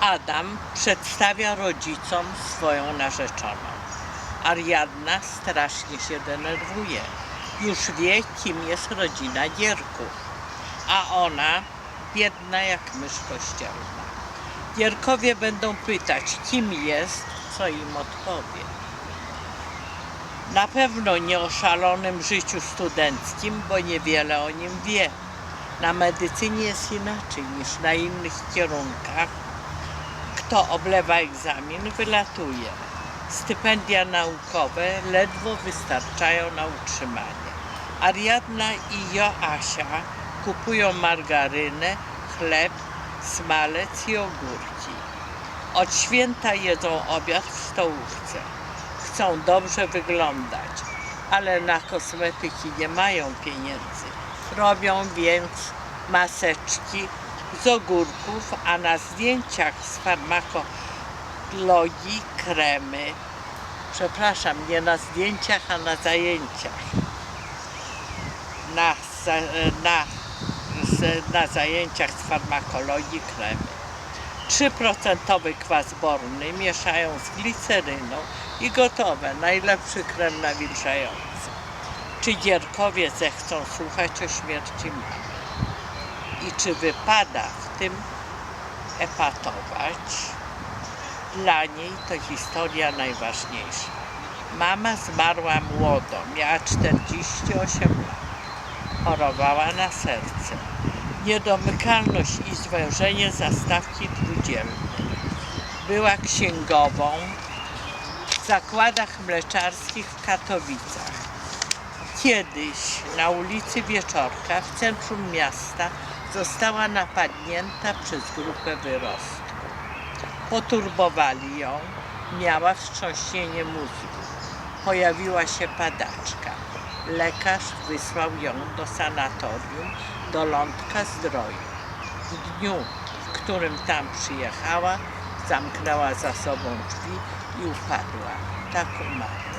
Adam przedstawia rodzicom swoją narzeczoną. Ariadna strasznie się denerwuje. Już wie, kim jest rodzina Gierków, a ona biedna jak mysz kościelna. Gierkowie będą pytać, kim jest, co im odpowie. Na pewno nie o szalonym życiu studenckim, bo niewiele o nim wie. Na medycynie jest inaczej niż na innych kierunkach. Kto oblewa egzamin, wylatuje. Stypendia naukowe ledwo wystarczają na utrzymanie. Ariadna i Joasia kupują margarynę, chleb, smalec i ogórki. Od święta jedzą obiad w stołówce. Chcą dobrze wyglądać, ale na kosmetyki nie mają pieniędzy. Robią więc maseczki z ogórków, a na zdjęciach z farmakologii kremy. Przepraszam, nie na zdjęciach, a na zajęciach. Na, na, na zajęciach z farmakologii kremy. 3% kwas borny mieszają z gliceryną i gotowe, najlepszy krem nawilżający. Czy Gierkowie zechcą słuchać o śmierci mamy? I czy wypada w tym epatować? Dla niej to historia najważniejsza. Mama zmarła młodo, miała 48 lat. Chorowała na serce niedomykalność i zwężenie zastawki trójdzielnej. Była księgową w zakładach mleczarskich w Katowicach. Kiedyś na ulicy Wieczorka w centrum miasta została napadnięta przez grupę wyrostków. Poturbowali ją, miała wstrząśnienie mózgu. Pojawiła się padaczka. Lekarz wysłał ją do sanatorium do Lądka Zdroju. W dniu, w którym tam przyjechała, zamknęła za sobą drzwi i upadła. Tak umarła.